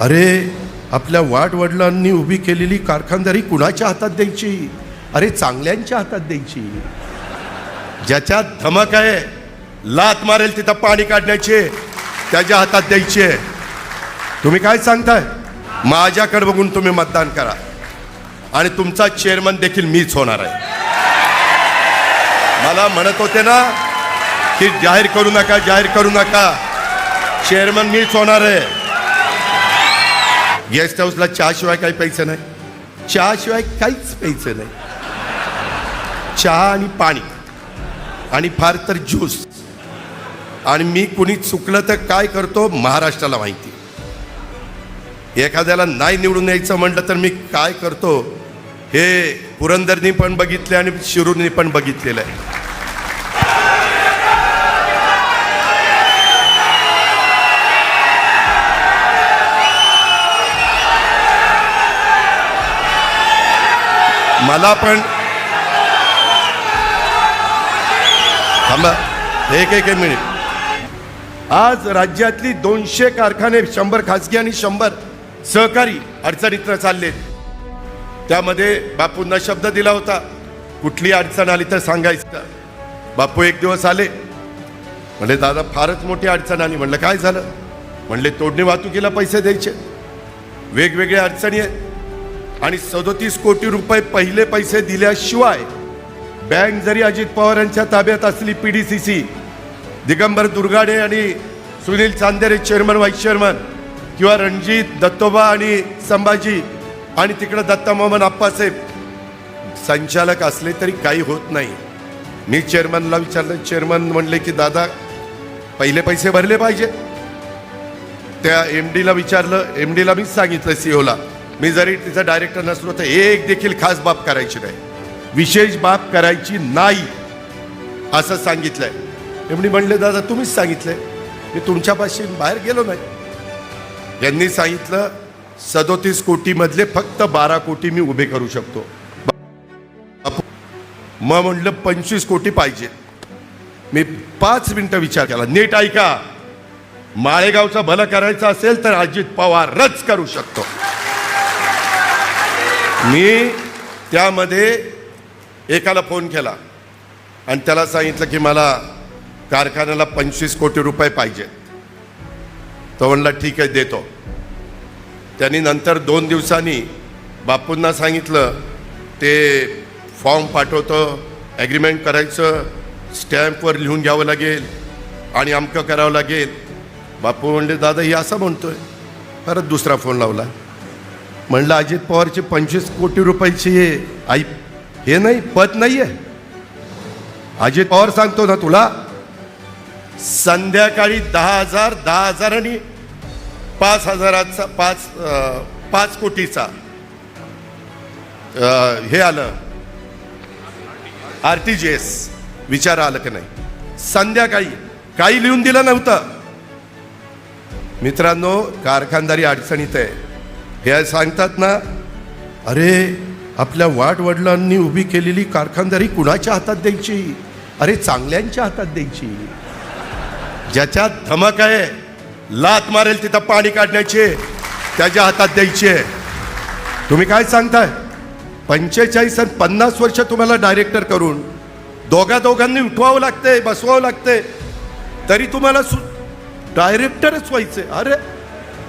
अरे आपल्या वाटवडिलांनी उभी केलेली कारखानदारी कुणाच्या हातात द्यायची? अरे चांगल्यांच्या हातात द्यायची. ज्याच्यात धमक आहे लात मारेल तिथं पाणी काढण्याचे. त्याच्या हातात द्यायचे. तुम्ही काय सांगताय? माझ्याकडे बघून तुम्ही मतदान करा. आणि तुमचा चेअरमन देखील मीच होणार आहे. मला म्हणत होते ना की जाहीर करू नका जाहीर करू नका. चेअरमन मीच होणार आहे. गेस्ट हाऊसला चहाशिवाय काही प्यायचं नाही. चहाशिवाय काहीच प्यायचं नाही. चहा आणि पाणी. आणि फार तर ज्यूस आणि मी कुणी चुकलं तर काय करतो महाराष्ट्राला माहिती. एखाद्याला नाही निवडून यायचं म्हटलं तर मी काय करतो? हे पुरंदरनी पण बघितले आणि शिरूरनी पण बघितलेलं आहे. मला पण. थांबा. एक एक मिनिट. आज राज्यातली दोनशे कारखाने शंभर खासगी आणि शंभर सहकारी अडचणीतनं चाललेत. त्यामध्ये बापूंना शब्द दिला होता. कुठली अडचण आली तर सांगायचं. बापू एक दिवस आले. म्हणले दादा फारच मोठी अडचण आली. म्हणलं काय झालं? म्हणले तोडणी वाहतुकीला पैसे द्यायचे. वेगवेगळ्या अडचणी आहेत. आणि सदोतीस कोटी रुपये पहिले पैसे दिल्याशिवाय बँक जरी अजित पवारांच्या ताब्यात असली P D C C Digambar Durgade आणि Sunil Chandere chairman vice chairman किंवा रणजित दत्तोबा आणि संभाजी आणि तिकडं दत्ता मोहन आप्पासाहेब संचालक असले तरी काही होत नाही. मी चेअरमनला विचारलं चेअरमन म्हणले की दादा पहिले पैसे भरले पाहिजे. त्या एम डीला विचारलं एम डीला मीच सांगितलं सीओला मी जरी तिचा डायरेक्टर नसलो तर एक देखील खास बाब करायची नाही. विशेष बाब करायची नाही असं सांगितलंय. एवढी म्हणले दादा तुम्हीच सांगितलंय. मी तुमच्यापाशी बाहेर गेलो नाही. यांनी सांगितलं सदोतीस कोटीमधले फक्त बारा कोटी मी उभे करू शकतो. मग म्हणलं पंचवीस कोटी पाहिजे. मी पाच मिनिटं विचार केला नीट ऐका. माळेगावचं भलं करायचं असेल तर अजित पवारच करू शकतो. मी त्यामध्ये एकाला फोन केला आणि त्याला सांगितलं की मला कारखान्याला पंचवीस कोटी रुपये पाहिजे. तो म्हणला ठीक आहे देतो. त्यांनी नंतर दोन दिवसांनी बापूंना सांगितलं ते फॉर्म पाठवतो ॲग्रीमेंट करायचं स्टॅम्पवर लिहून घ्यावं लागेल आणि अमकं करावं लागेल. बापू म्हणले दादा ही असं म्हणतोय. परत दुसरा फोन लावला. म्हणलं अजित पवारचे पंचवीस कोटी रुपयाची हे आई हे नाही पद नाही आहे अजित पवार सांगतो ना तुला संध्याकाळी दहा हजार दहा हजार आणि पाच हजाराचा पाच पाच कोटीचा. हे आलं. R T G S. विचार आलं की नाही. संध्याकाळी काही लिहून दिलं नव्हतं. मित्रांनो कारखानदारी अडचणीत आहे. हे सांगतात ना अरे आपल्या वाटवडिलांनी उभी केलेली कारखानदारी कुणाच्या हातात द्यायची? अरे चांगल्यांच्या हातात द्यायची. ज्याच्यात धमक आहे लात मारेल तिथं पाणी काढण्याचे त्याच्या हातात द्यायचे तुम्ही काय सांगताय? पंचेचाळीस आणि पन्नास वर्ष तुम्हाला डायरेक्टर करून दोघा दोघांनी उठवावं लागतंय बसवावं लागतंय. तरी तुम्हाला सु डायरेक्टरच व्हायचंय. अरे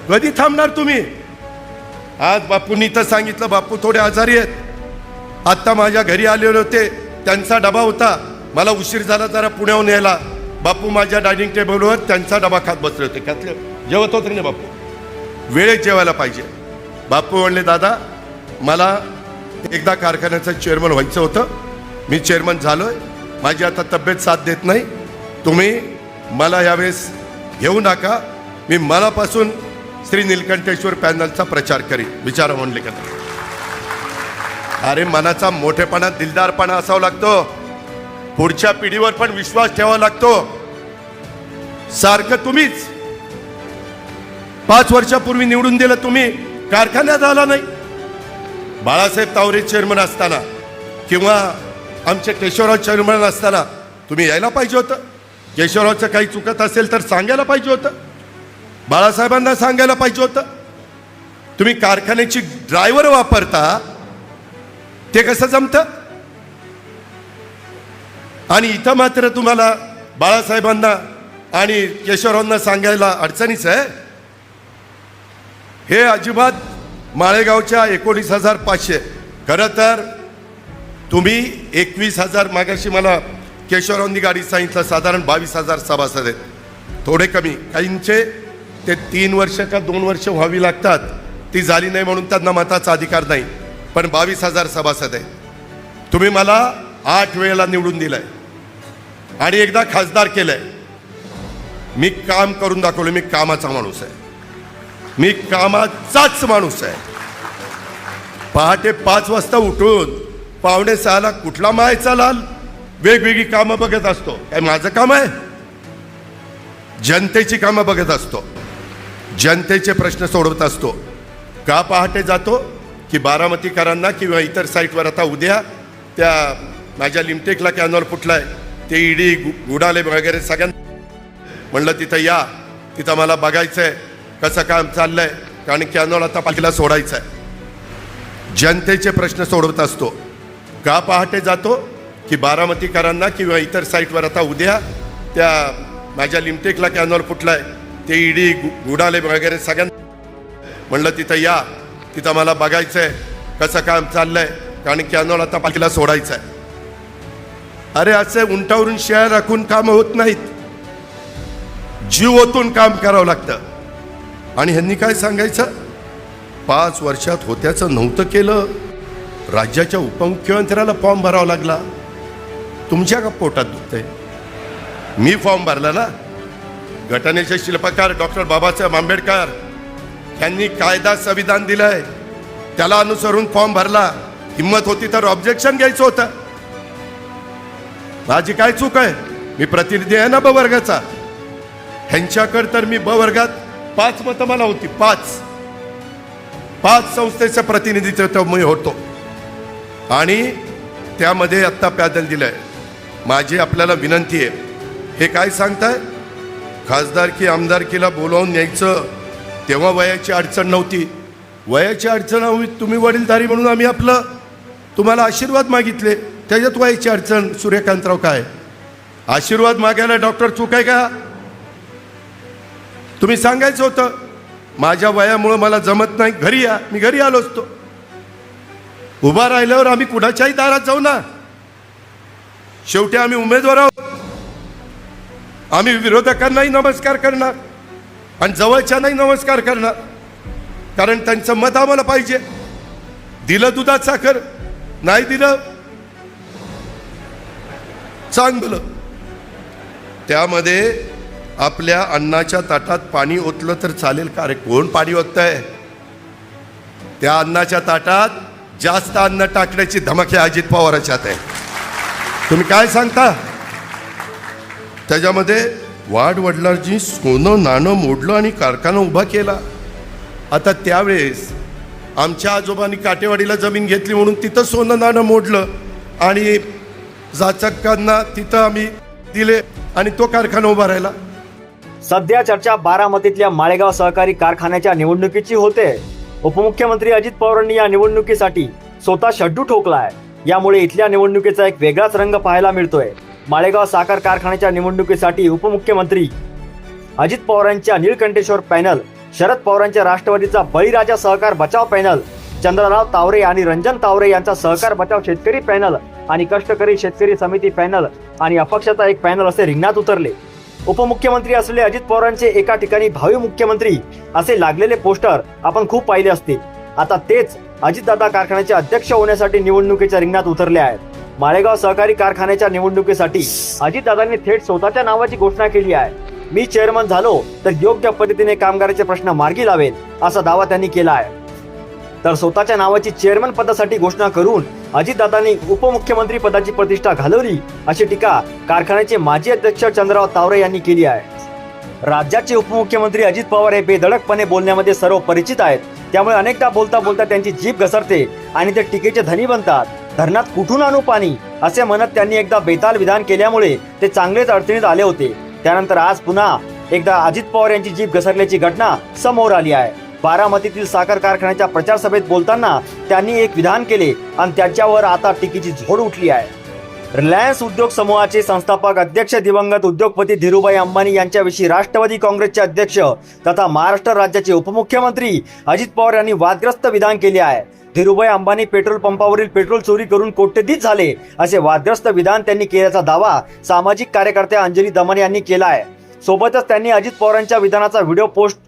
कधी थांबणार तुम्ही? आज बापूंनी तर सांगितलं बापू थोडे आजारी आहेत. आत्ता माझ्या घरी आलेले होते त्यांचा डबा होता. मला उशीर झाला जरा पुण्याहून यायला. बापू माझ्या डायनिंग टेबलवर त्यांचा डबा खात बसले होते. खातले जेवत होते ना बापू? वेळेत जेवायला पाहिजे. बापू म्हणले दादा मला एकदा कारखान्याचं चेअरमन व्हायचं होतं. मी चेअरमन झालो आहे माझी आता तब्येत साथ देत नाही. तुम्ही मला यावेळेस घेऊ नका. मी मनापासून श्री निलकंठेश्वर पॅनलचा प्रचार करी विचार म्हणले का अरे मनाचा मोठेपणा दिलदारपणा असावा लागतो. पुढच्या पिढीवर पण विश्वास ठेवावा लागतो. सारखं तुम्हीच. पाच वर्षापूर्वी निवडून दिलं तुम्ही कारखान्यात आला नाही. बाळासाहेब तावरे चेअरमन असताना किंवा आमचे केशवराव चेअरमन असताना तुम्ही यायला पाहिजे होतं. केशवरावचं काही चुकत असेल तर सांगायला पाहिजे होतं. बाळासाहेबांना सांगायला पाहिजे होतं. तुम्ही कारखान्याची ड्रायव्हर वापरता ते कसं जमतं? आणि इथं मात्र तुम्हाला बाळासाहेबांना आणि केशवरावांना सांगायला अडचणीच आहे. हे अजिबात माळेगावच्या एकोणीस हजार पाचशे. खरं तर तुम्ही एकवीस हजार मागाशी मला केशवरावांनी गाडी सांगितलं साधारण बावीस हजार सभासद आहेत. थोडे कमी. काहींचे ते तीन वर्ष का दोन वर्ष व्हावी लागतात. ती झाली नाही म्हणून त्यांना मताचा अधिकार नाही. पण बावीस हजार सभासद आहे तुम्ही मला आठ वेळेला निवडून दिलंय. आणि एकदा खासदार केलंय. मी काम करून दाखवलं मी कामाचा माणूस आहे. मी कामाचाच माणूस आहे. पहाटे पाच वाजता उठून पावणे सहाला कुठला मायचा लाल? वेगवेगळी कामं बघत असतो. काय माझं काम आहे. जनतेची कामं बघत असतो. जनतेचे प्रश्न सोडवत असतो. का पहाटे जातो? की बारामतीकरांना किंवा इतर साईटवर आता उद्या त्या माझ्या लिमटेकला कॅनॉल फुटलाय ते ईडी गुडाले वगैरे सगळ्यांना म्हणलं तिथं या. तिथं मला बघायचं आहे कसं काम चाललंय. कारण कॅनॉल आता पालखीला सोडायचं आहे जनतेचे प्रश्न सोडवत असतो. का पहाटे जातो? की बारामतीकरांना किंवा इतर साईटवर आता उद्या त्या माझ्या लिमटेकला कॅनॉल फुटलाय ते ईडी गुडाले वगैरे सगळ्यांना म्हणलं तिथं या. तिथं मला बघायचं आहे कसं काम चाललंय. कारण कॅनॉल आता पालखीला सोडायचं आहे अरे असे उंटावरून शेळ्या राखून काम होत नाहीत. जीव ओतून काम करावं लागतं. आणि ह्यांनी काय सांगायचं? पाच वर्षात होत्याचं नव्हतं केलं. राज्याच्या उपमुख्यमंत्र्याला फॉर्म भरावा लागला. तुमच्या का पोटात दुखतंय? मी फॉर्म भरला ना. घटनेचे शिल्पकार डॉक्टर बाबासाहेब आंबेडकर यांनी कायदा संविधान दिलंय. त्याला अनुसरून फॉर्म भरला. हिंमत होती तर ऑब्जेक्शन घ्यायचं होतं. माझी काय चूक आहे? मी प्रतिनिधी आहे ना ब वर्गाचा ह्यांच्याकडे तर मी ब वर्गात पाच मतं मला होती पाच. पाच संस्थेचं प्रतिनिधित्व मी होतो. आणि त्यामध्ये आत्ता पॅदल दिलंय. माझी आपल्याला विनंती आहे. हे काय सांगताय? खासदारकी आमदारकीला बोलावून न्यायचं तेव्हा वयाची अडचण नव्हती. वयाची अडचण हवी तुम्ही वडीलधारी म्हणून आम्ही आपलं तुम्हाला आशीर्वाद मागितले. त्याच्यात वयाची अडचण सूर्यकांतराव काय? आशीर्वाद मागायला डॉक्टर चूक आहे का? तुम्ही सांगायचं होतं माझ्या वयामुळं मला जमत नाही घरी या मी घरी आलो असतो. उभा राहिल्यावर आम्ही कुणाच्याही दारात जाऊ ना? शेवटी आम्ही उमेदवार आहोत. आम्ही विरोधकांनाही नमस्कार करणार आणि जवळच्यांनाही नमस्कार करणार. कारण त्यांचं मत आम्हाला पाहिजे. दिलं दुधात साखर नाही दिलं चांगलं. त्यामध्ये आपल्या अन्नाच्या ताटात पाणी ओतलं तर चालेल का? रे कोण पाणी ओततंय? त्या अन्नाच्या ताटात जास्त अन्न टाकण्याची धमक अजित पवाराच्यात आहे. तुम्ही काय सांगता? त्याच्यामध्ये वाढ वडिलांची सोनं नाणं मोडलं आणि कारखाना उभा केला. आता त्यावेळेस आमच्या आजोबांनी काटेवाडीला जमीन घेतली म्हणून तिथं सोनं नाणं मोडलं आणि जाचकांना तिथं आम्ही दिले आणि तो कारखाना उभा राहिला. सध्या चर्चा बारामतीतल्या माळेगाव सहकारी कारखान्याच्या निवडणुकीची होते. उपमुख्यमंत्री अजित पवारांनी या निवडणुकीसाठी स्वतः शड्डू ठोकलाय. यामुळे इथल्या निवडणुकीचा एक वेगळाच रंग पाहायला मिळतोय. माळेगाव साखर कारखान्याच्या निवडणुकीसाठी उपमुख्यमंत्री अजित पवारांच्या नीलकंठेश्वर पॅनल शरद पवारांच्या राष्ट्रवादीचा बळीराजा सहकार बचाव पॅनल चंद्रराव तावरे आणि रंजन तावरे यांचा सहकार बचाव शेतकरी पॅनल आणि कष्टकरी शेतकरी समिती पॅनल आणि अपक्षाचा एक पॅनल असे रिंगणात उतरले. उपमुख्यमंत्री असलेले अजित पवारांचे एका ठिकाणी भावी मुख्यमंत्री असे लागलेले पोस्टर आपण खूप पाहिले असतील आता तेच अजितदादा कारखान्याचे अध्यक्ष होण्यासाठी निवडणुकीच्या रिंगणात उतरले आहेत. माळेगाव सहकारी कारखान्याच्या निवडणुकीसाठी अजितदादांनी थेट स्वतःच्या नावाची घोषणा केली आहे. मी चेअरमन झालो तर योग्य पद्धतीने कामगारांचे प्रश्न मार्गी लावेल असा दावा त्यांनी केला आहे. तर स्वतःच्या नावाची चेअरमन पदासाठी घोषणा करून अजितदादांनी उपमुख्यमंत्री पदाची प्रतिष्ठा घालवली अशी टीका कारखान्याचे माजी अध्यक्ष चंद्रराव तावरे यांनी केली आहे. राज्याचे उपमुख्यमंत्री अजित पवार हे बेधडकपणे बोलण्यामध्ये सर्व परिचित आहेत. त्यामुळे अनेकदा बोलता बोलता त्यांची जीभ घसरते आणि ते टीकेचे धनी बनतात. धरणात कुठून आणू पाणी? असे म्हणत त्यांनी एकदा बेताल विधान केल्यामुळे ते चांगलेच अडचणीत आले होते. त्यानंतर आज पुन्हा एकदा अजित पवार यांची जीभ घसरल्याची घटना समोर आली आहे. बारामतीतील साखर कारखान्याच्या प्रचार सभेत बोलताना त्यांनी एक विधान केले आणि त्याच्यावर आता टीकेची झोड उठली आहे. रिलायन्स उद्योग समूहाचे संस्थापक अध्यक्ष दिवंगत उद्योगपती धीरुभाई अंबानी यांच्याविषयी राष्ट्रवादी काँग्रेसचे अध्यक्ष तथा महाराष्ट्र राज्याचे उपमुख्यमंत्री अजित पवार यांनी वादग्रस्त विधान केले आहे. धीरुभाई अंबानी पेट्रोल पंपावरील पेट्रोल चोरी करून कोट्यधीश झाले असे वादग्रस्त विधान त्यांनी केल्याचा दावा सामाजिक कार्यकर्त्या अंजली दमन यांनी केला आहे. सोबतच त्यांनी अजित पवारांच्या विधानाचा व्हिडिओ पोस्ट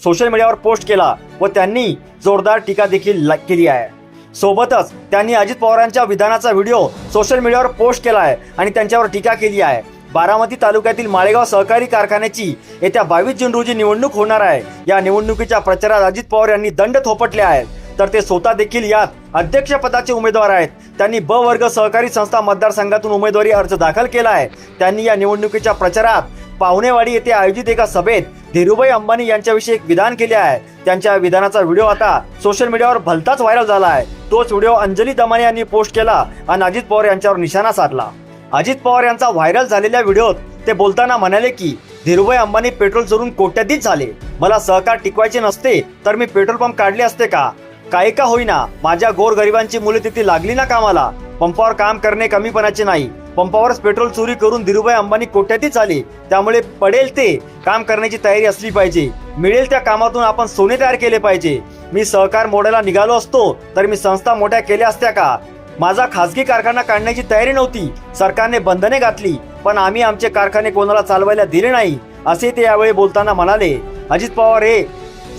सोशल मीडियावर पोस्ट केला व त्यांनी जोरदार टीका देखील केली आहे. सोबतच त्यांनी अजित पवारांच्या विधानाचा व्हिडिओ सोशल मीडियावर पोस्ट केला आहे आणि त्यांच्यावर टीका केली आहे. बारामती तालुक्यातील माळेगाव सहकारी कारखान्याची येत्या बावीस जून रोजी निवडणूक होणार आहे. या निवडणुकीच्या प्रचारात अजित पवार यांनी दंड थोपटले आहेत. तर ते स्वतः देखील यात अध्यक्षपदाचे उमेदवार आहेत. त्यांनी ब वर्ग सहकारी संस्था मतदारसंघातून उमेदवारी अर्ज दाखल केला आहे. त्यांनी या निवडणुकीच्या प्रचारात पाहुणेवाडी येथे आयोजित एका सभेत धीरूभाई अंबानी यांच्याविषयी एक विधान केले आहे. त्यांच्या विधानाचा व्हिडिओ आता सोशल मीडियावर भलताच व्हायरल झाला आहे. तोच व्हिडिओ अंजली दमाने यांनी पोस्ट केला आणि अजित पवार यांच्यावर निशाणा साधला. अजित पवार यांचा व्हायरल झालेल्या व्हिडिओत ते बोलताना म्हणाले की धीरूभाई अंबानी पेट्रोल चोरून कोट्याधीश झाले. मला सहकार टिकवायचे नसते तर मी पेट्रोल पंप काढले असते का? काही का होईना. माझ्या गोरगरिबांची मुले तिथे लागली ना कामाला. पंपावर काम करणे कमीपणाचे नाही. पंपावरच पेट्रोल चोरी करून धीरूभाई अंबानी कोट्यातच झाले त्यामुळे पडेल ते काम करण्याची तयारी असली पाहिजे. मिळेल त्या कामातून आपण सोने तयार केले पाहिजे. मी सहकार मोडायला निघालो असतो तर मी संस्था मोठ्या केल्या असत्या का? माझा खासगी कारखाना काढण्याची तयारी नव्हती. सरकारने बंधने घातली पण आम्ही आमचे कारखाने कोणाला चालवायला दिले नाही असे ते यावेळी बोलताना म्हणाले. अजित पवार हे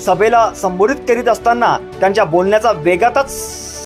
सभेला संबोधित करीत असताना त्यांच्या बोलण्याचा वेगातच